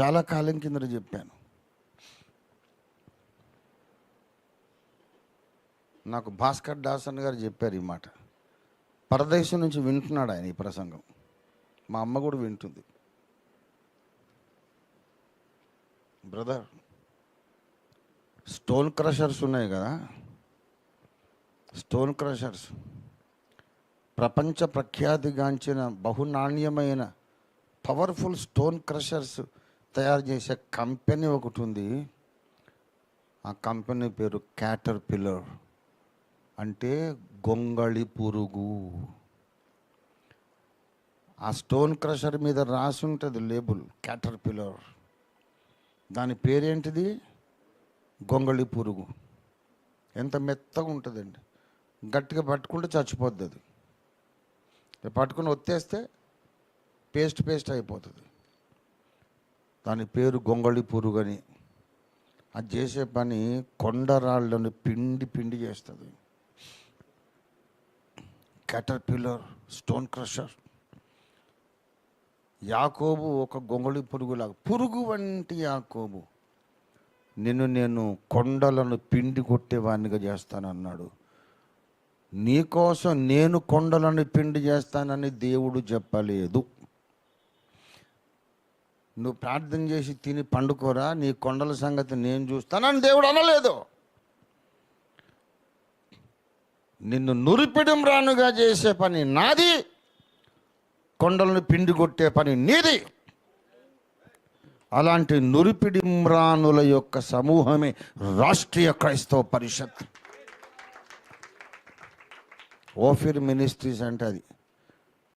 చాలా కాలం కింద చెప్పాను. నాకు భాస్కర్ దాసన్ గారు చెప్పారు ఈ మాట. పరదేశం నుంచి వింటున్నాడు ఆయన ఈ ప్రసంగం. మా అమ్మ కూడా వింటుంది. బ్రదర్ స్టోన్ క్రషర్స్ ఉన్నాయి కదా? Stone crushers. ప్రపంచ ప్రఖ్యాతిగాంచిన బహునాణ్యమైన పవర్ఫుల్ స్టోన్ క్రషర్స్ తయారు చేసే కంపెనీ ఒకటి ఉంది. ఆ కంపెనీ పేరు క్యాటర్ పిల్లర్ అంటే గొంగళి పురుగు. ఆ స్టోన్ క్రషర్ మీద రాసి ఉంటుంది లేబుల్ క్యాటర్ పిల్లర్ దాని పేరేంటిది? గొంగళి పురుగు. ఎంత మెత్తగా ఉంటుందండి. గట్టిగా పట్టుకుంటే చచ్చిపోద్ది అది. పట్టుకుని ఒత్తేస్తే పేస్ట్ పేస్ట్ అయిపోతుంది. దాని పేరు గొంగళి పురుగు అని అది చేసే పని కొండరాళ్ళను పిండి పిండి చేస్తుంది. క్యాటర్ పిల్లర్ స్టోన్ క్రషర్ యాకోబు ఒక గొంగళి పురుగులాగా పురుగు వంటి యాకోబు. నిన్ను నేను కొండలను పిండి కొట్టేవాడినిగా చేస్తానన్నాడు. నీకోసం నేను కొండలను పిండి చేస్తానని దేవుడు చెప్పలేదు. నువ్వు ప్రార్థన చేసి తిని పండుకోరా నీ కొండల సంగతి నేను చూస్తానని దేవుడు అనలేదు. నిన్ను నురిపిడం రానుగా చేసే పని నాది కొండలను పిండి కొట్టే పని నీది. అలాంటి నురిపిడిమ్రానుల యొక్క సమూహమే రాష్ట్రీయ క్రైస్తవ పరిషత్. ఓఫిర్ మినిస్ట్రీస్ అంటే అది.